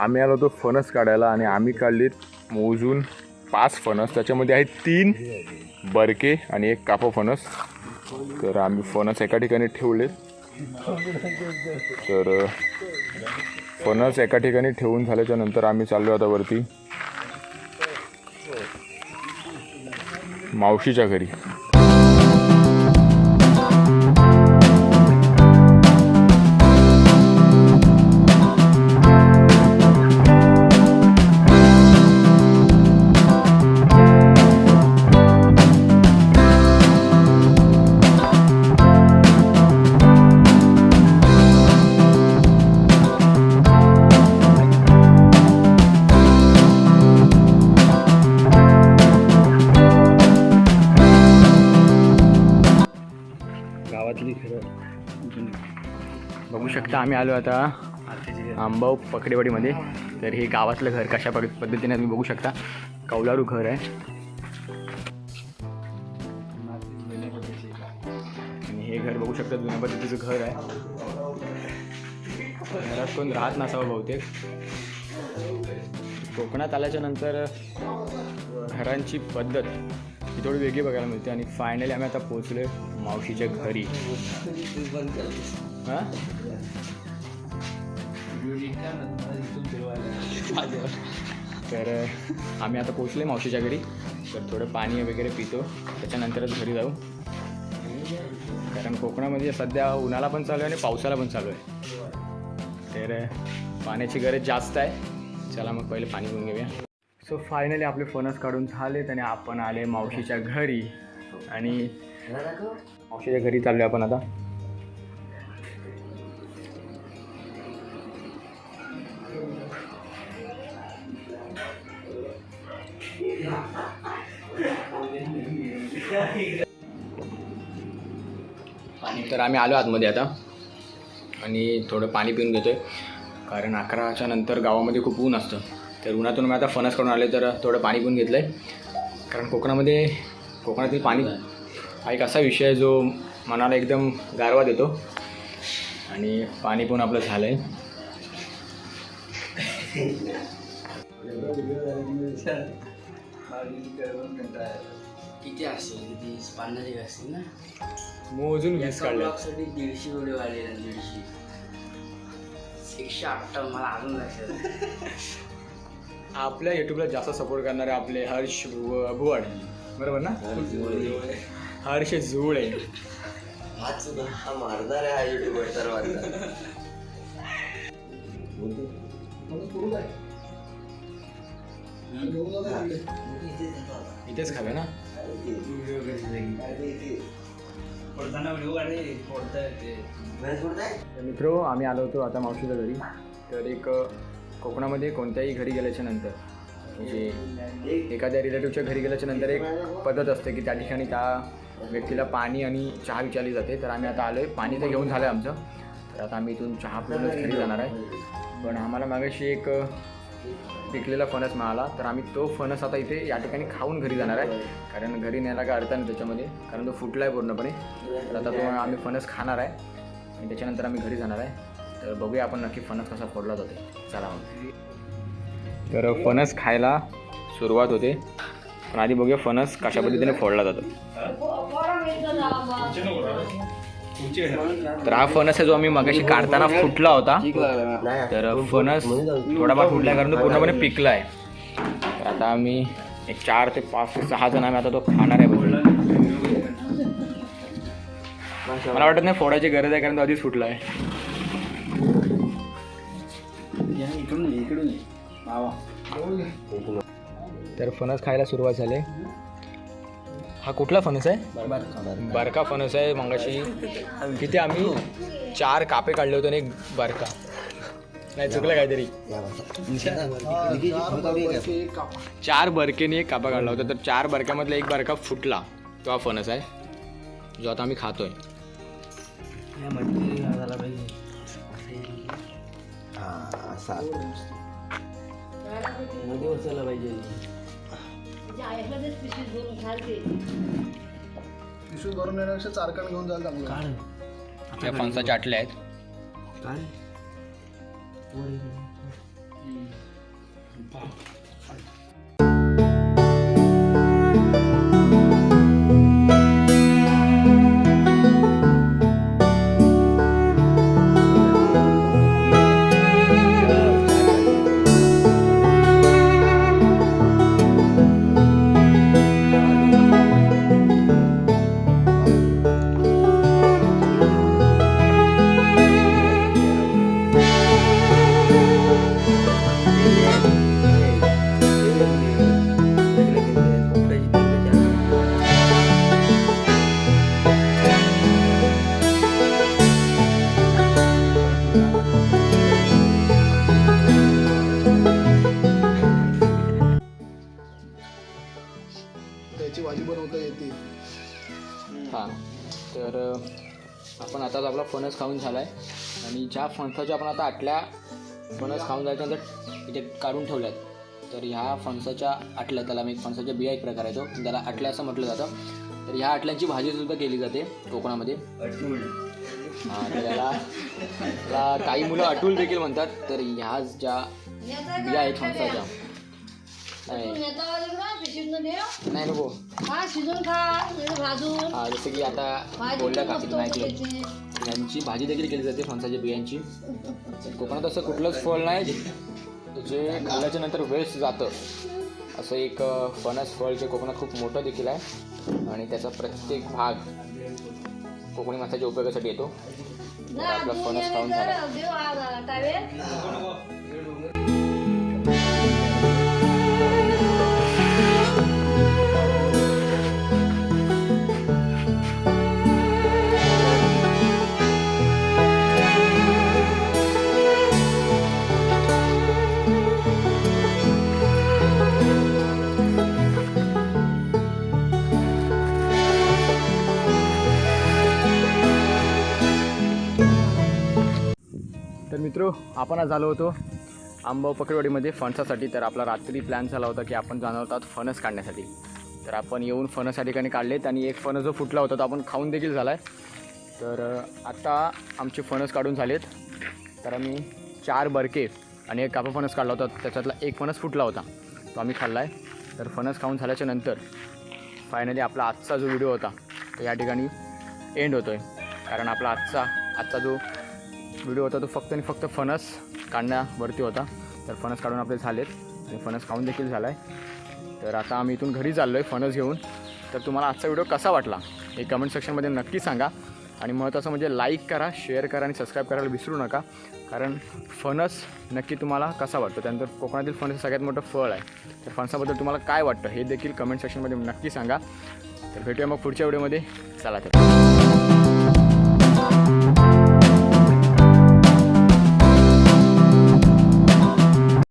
आम्ही आलो होतो फणस काढायला आणि आम्ही काढलीत मोजून पाच फणस. त्याच्यामध्ये आहेत तीन बरके आणि एक कापा फणस. तर आम्ही फणस एका ठिकाणी ठेवलेत तर फणस एका ठिकाणी ठेवून झाल्याच्यानंतर आम्ही चाललो आता वरती. मावशीच्या घरी. बघू शकता आम्ही आलो आता आंबाव पकडेवाडीमध्ये. तर हे गावातलं घर कशा पद्धतीने तुम्ही बघू शकता. कौलारू घर आहे. आणि हे घर बघू शकता जुन्या पद्धतीचं घर आहे. घरात कोण राहत नसावं बहुतेक. कोकणात आल्याच्यानंतर घरांची पद्धत ही थोडी वेगळी बघायला मिळते. आणि फायनली आम्ही आता पोहोचलो मावशीच्या घरी. हां? तर आम्ही आता पोचले मावशीच्या घरी. तर थोडं पाणी वगैरे पितो. त्याच्यानंतरच घरी जाऊ. कारण कोकणामध्ये सध्या उन्हाळा पण चालू आहे आणि पावसाला पण चालू आहे. तर पाण्याची गरज जास्त आहे. चला मग पहिले पाणी घेऊन घेऊया. सो फायनली आपले फणस काढून झालेत आणि आपण आले मावशीच्या घरी. आणि मावशीच्या घरी चाललो आपण आता. तर आम्ही आलो आतमध्ये आता. आणि थोडं पाणी पिऊन घेतोय. कारण अकराच्या नंतर गावामध्ये खूप ऊन असतं. तर उन्हातून मी आता फणस करून आले तर थोडं पाणी पिऊन घेतलं आहे कारण कोकणामध्ये कोकणातील पाणी हा एक असा विषय आहे जो मनाला एकदम गारवा देतो. आणि पाणी पिऊन आपलं झालं आहे किती असेल किती? पन्नास एक असतील ना? मोजून वीस एका काढले ब्लॉगसाठी दीडशे व्हिडिओ आले ना दीडशे. एकशे अठ्ठावन्न मला अजून लक्षात आहे. आपल्या यूट्यूबला जास्त सपोर्ट करणारे आपले हर्ष भुव- भुवड. बरोबर ना? हर्ष जुळे हात सुद्धा हा मारणार आहे हा युट्यूबर सर्वांचा इथेच खावे ना? मित्रो आम्ही आलो होतो आता मावशीच्या घरी. तर एक कोकणामध्ये कोणत्याही घरी गेल्याच्यानंतर म्हणजे एखाद्या रिलेटिव्हच्या घरी गेल्याच्यानंतर एक पद्धत असते की त्या ठिकाणी त्या व्यक्तीला पाणी आणि चहा विचारली जाते. तर आम्ही आता आलो आहे पाणी तर घेऊन झालं आहे आमचं. तर आता आम्ही इथून चहा पिऊनच घरी जाणार आहे. पण आम्हाला मागाशी एक पिकलेला फणस मिळाला तर आम्ही तो फणस आता इथे या ठिकाणी खाऊन घरी जाणार आहे. कारण घरी न्यायला काय अर्थ नाही त्याच्यामध्ये कारण तो फुटला आहे पूर्णपणे. तर आता तो आम्ही फणस खाणार आहे. आणि त्याच्यानंतर आम्ही घरी जाणार आहे. तर बघूया आपण नक्की फणस कसा फोडला जातो. चला मग. तर फणस खायला सुरुवात होते. पण आधी बघूया फणस कशा पद्धतीने फोडला जातो. तर हा फणस आहे जो आम्ही मगाशी काढताना फुटला होता. तर फणस थोडाफार फुटला कारण तो पूर्णपणे पिकला आहे तर आता आम्ही एक चार ते पाच ते सहा जण आम्ही आता तो खाणार आहे बघून मला वाटत नाही फोडायची गरज आहे कारण तो आधीच फुटला आहे तर फणस खायला सुरुवात झाली. हा कुठला फणस आहे? बारका. फणस आहे मंगाशी. तिथे आम्ही चार कापे काढले होते आणि एक बारका. नाही चुकलं काहीतरी. चार बरकेने एक कापा काढला होता. तर चार बरक्यामधला एक बारका फुटला. तो हा फणस आहे. जो आता आम्ही खातोय. हा पाहिजे. हा मध्ये उचलला पाहिजे पिशवी भरून येण्यापेक्षा चारकण घेऊन जायला चांगलं. काढ. त्या फणसाच्या आटल्या आहेत. काढ त्याची भाजी बनवता येते. हां. तर आपण आताच आपला फणस खाऊन झाला आहे आणि ज्या फणसाच्या आपण आता आटल्या फणस खाऊन झाल्याच्यानंतर इथे काढून ठेवल्यात. तर ह्या फणसाच्या आटल्या त्याला मी फणसाच्या बिया एक प्रकार आहे तो त्याला आटल्या असं म्हटलं जातं. तर ह्या आटल्यांची भाजी सुद्धा केली जाते कोकणामध्ये. हां त्याला काही मुलं अटूल देखील म्हणतात. तर ह्या ज्या बिया आहेत फणसाच्या नाही. नाही नको. हा शिजून खा. भाजून. हा, जसं की आता भाजी बोलल्या पण का मस्त ऐकलं. यांची भाजी देखील केली जाते फणसाच्या बियांची. कोकणात असं कुठलंच फळ नाही जे खाल्ल्याच्या नंतर वेस्ट जातं. असं एक फणस फळ जे कोकणात खूप मोठं देखील आहे. आणि त्याचा प्रत्येक भाग कोकणी माणसाच्या उपयोगासाठी येतो. आपला फणस ये खाऊन झाला. मित्र आपण आज झालो होतो आंबा पकडवाडीमध्ये फणसासाठी. तर आपला रात्री प्लॅन झाला होता की आपण जाणार होतात फणस काढण्यासाठी. तर आपण येऊन फणस या ठिकाणी काढलेत आणि एक फणस जो फुटला होता तो आपण खाऊन देखील झाला आहे तर आत्ता आमचे फणस काढून झालेत. तर आम्ही चार बरके आणि एक कापा फणस काढला होता. त्याच्यातला एक फणस फुटला होता. तो आम्ही खाल्ला आहे तर फणस खाऊन झाल्याच्यानंतर फायनली आपला आजचा जो व्हिडिओ होता तो या ठिकाणी एंड होतो आहे कारण आपला आजचा आजचा जो व्हिडिओ होता तो फक्त आणि फक्त फणस काढण्यावरती होता. तर फणस काढून आपले झालेत. आणि फणस खाऊन देखील झाला आहे तर आता आम्ही इथून घरी चाललो आहे फणस घेऊन. तर तुम्हाला आजचा व्हिडिओ कसा वाटला? हे कमेंट सेक्शनमध्ये नक्की सांगा. आणि महत्त्वाचं म्हणजे लाईक करा शेअर करा आणि सबस्क्राईब करायला विसरू नका. कारण फणस नक्की तुम्हाला कसा वाटतो? त्यानंतर कोकणातील फणस हे सगळ्यात मोठं फळ आहे. तर फणसाबद्दल तुम्हाला काय वाटतं? हे देखील कमेंट सेक्शनमध्ये नक्की सांगा. तर भेटूया मग पुढच्या व्हिडिओमध्ये. चला तर.